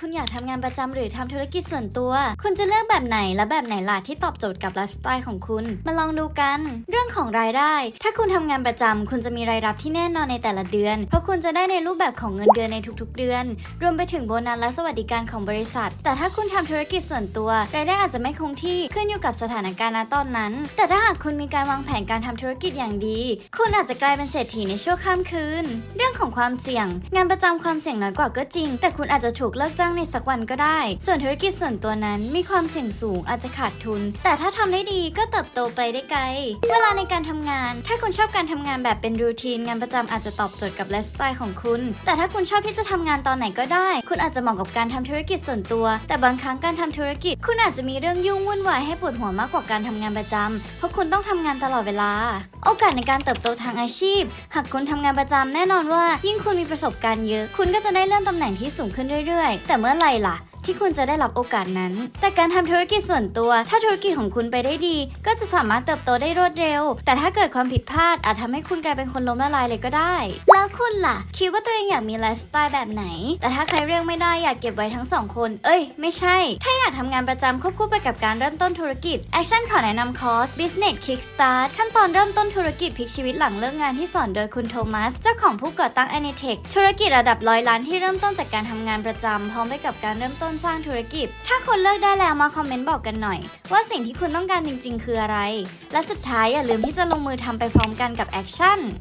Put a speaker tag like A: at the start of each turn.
A: คุณอยากทำงานประจำหรือทำธุรกิจส่วนตัว คุณจะเลือกแบบไหนและแบบไหนล่ะที่ตอบโจทย์กับไลฟ์สไตล์ของคุณ มาลองดูกัน เรื่องของรายได้ ถ้าคุณทำงานประจำคุณจะมีรายรับที่แน่นอนในแต่ละเดือน เพราะคุณจะได้ในรูปแบบของเงินเดือนในทุกๆ เดือน รวมไปถึงโบนัสและสวัสดิการของบริษัท แต่ถ้าคุณทำธุรกิจส่วนตัว รายได้อาจจะไม่คงที่ขึ้นอยู่กับสถานการณ์ณตอนนั้น แต่ถ้าหากคุณมีการวางแผนการทำธุรกิจอย่างดี คุณอาจจะกลายเป็นเศรษฐีในชั่วข้ามคืน เรื่องของความเสี่ยง งานประจำความเสี่ยงน้อยกว่าก็จริง แต่คุณอาจจะถูกเลิกจ้างในสักวันก็ได้ ส่วนธุรกิจส่วนตัวนั้นมีความเสี่ยงสูงอาจจะขาดทุน แต่ถ้าทำได้ดีก็เติบโตไปได้ไกล เวลาในการทำงาน ถ้าคุณชอบการทำงานแบบเป็นรูทีนงานประจำอาจจะตอบโจทย์กับไลฟ์สไตล์ของคุณ แต่ถ้าคุณชอบที่จะทำงานตอนไหนก็ได้ คุณอาจจะเหมาะกับการทำธุรกิจส่วนตัว แต่บางครั้งการทำธุรกิจ คุณอาจจะมีเรื่องยุ่งวุ่นวายให้ปวดหัวมากกว่าการทำงานประจำเพราะคุณต้องทำงานตลอดเวลา โอกาสในการเติบโตทางอาชีพ หากคุณทำงานประจำแน่นอนว่า ยิ่งคุณมีประสบการณ์เยอะ คุณก็จะได้เลื่อนตำแหน่งที่สูงขึ้นเรื่อยๆแต่เมื่อไหร่ล่ะ ที่คุณจะได้รับโอกาสนั้น แต่การทำธุรกิจส่วนตัว ถ้าธุรกิจของคุณไปได้ดี ก็จะสามารถเติบโตได้รวดเร็ว แต่ถ้าเกิดความผิดพลาดอาจทำให้คุณกลายเป็นคนล้มละลายเลยก็ได้ แล้วคุณล่ะ คิดว่าตัวเองอยากมีไลฟ์สไตล์แบบไหน แต่ถ้าใครเรื่องไม่ได้อยากเก็บไว้ทั้งสองคน เอ้ย ไม่ใช่ ถ้าอยากทำงานประจำควบคู่ไปกับการเริ่มต้นธุรกิจแอคชั่นขอแนะนำคอร์ส Business Kickstart ขั้นตอนเริ่มต้นธุรกิจพลิกชีวิตหลังเลิกงานที่สอนโดยคุณโทมัส เจ้าของผู้ก่อตั้ง Anitech ธุรกิจระดับร้อยล้านที่เริ่มต้นจากการทำงานประจำพร้อมไปกับการเริ่มต้นสร้างธุรกิจ ถ้าคุณเลิกได้แล้วมาคอมเมนต์บอกกันหน่อย ว่าสิ่งที่คุณต้องการจริงๆ คืออะไร และสุดท้ายอย่าลืมที่จะลงมือทำไปพร้อมกันกับแอคชั่น